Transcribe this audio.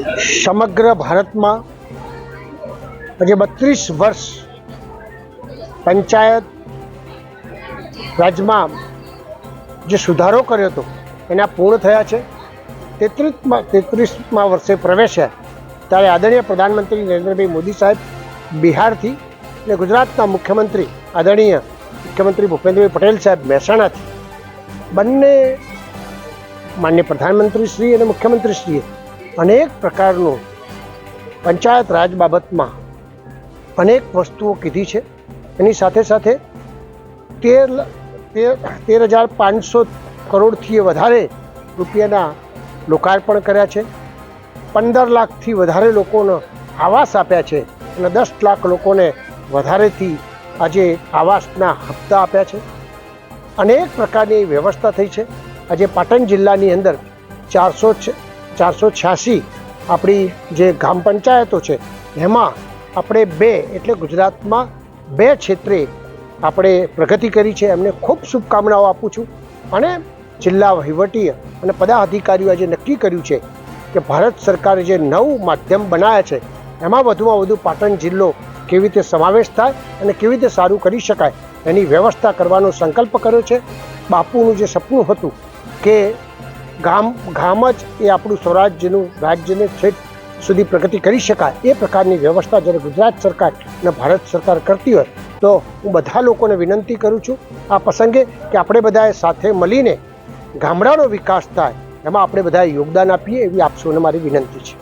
સમગ્ર ભારતમાં આજે બત્રીસ વર્ષ પંચાયત રાજમાં જે સુધારો કર્યો હતો, એના પૂર્ણ થયા છે. તેત્રીસમાં તેત્રીસમાં વર્ષે પ્રવેશ્યા, ત્યારે આદરણીય પ્રધાનમંત્રી નરેન્દ્રભાઈ મોદી સાહેબ બિહારથી અને ગુજરાતના મુખ્યમંત્રી, આદરણીય મુખ્યમંત્રી ભૂપેન્દ્રભાઈ પટેલ સાહેબ મહેસાણાથી, બંને માન્ય પ્રધાનમંત્રી શ્રી અને મુખ્યમંત્રી શ્રીએ અનેક પ્રકારનું પંચાયત રાજ બાબતમાં અનેક વસ્તુઓ કીધી છે. એની સાથે સાથે તેર તેર હજાર પાંચસો કરોડથી વધારે રૂપિયાના લોકાર્પણ કર્યા છે. પંદર લાખથી વધારે લોકોને આવાસ આપ્યા છે અને દસ લાખ લોકોને વધારેથી આજે આવાસના હપ્તા આપ્યા છે. અનેક પ્રકારની વ્યવસ્થા થઈ છે. આજે પાટણ જિલ્લાની અંદર ચારસો ચારસો છ્યાસી આપણી જે ગ્રામ પંચાયતો છે, એમાં આપણે બે, એટલે ગુજરાતમાં બે ક્ષેત્રે આપણે પ્રગતિ કરી છે. એમને ખૂબ શુભકામનાઓ આપું છું. અને જિલ્લા વહીવટી અને પદાધિકારીઓએ આજે નક્કી કર્યું છે કે ભારત સરકારે જે નવું માધ્યમ બનાવ્યા છે, એમાં વધુમાં વધુ પાટણ જિલ્લો કેવી રીતે સમાવેશ થાય અને કેવી રીતે સારું કરી શકાય એની વ્યવસ્થા કરવાનો સંકલ્પ કર્યો છે. બાપુનું જે સપનું હતું કે ગામ ગામ જ એ આપણું સ્વરાજ્યનું, રાજ્યને છેક સુધી પ્રગતિ કરી શકાય એ પ્રકારની વ્યવસ્થા જ્યારે ગુજરાત સરકાર અને ભારત સરકાર કરતી હોય, તો હું બધા લોકોને વિનંતી કરું છું આ પ્રસંગે કે આપણે બધાએ સાથે મળીને ગામડાનો વિકાસ થાય, એમાં આપણે બધાએ યોગદાન આપીએ એવી આપ સૌને મારી વિનંતી છે.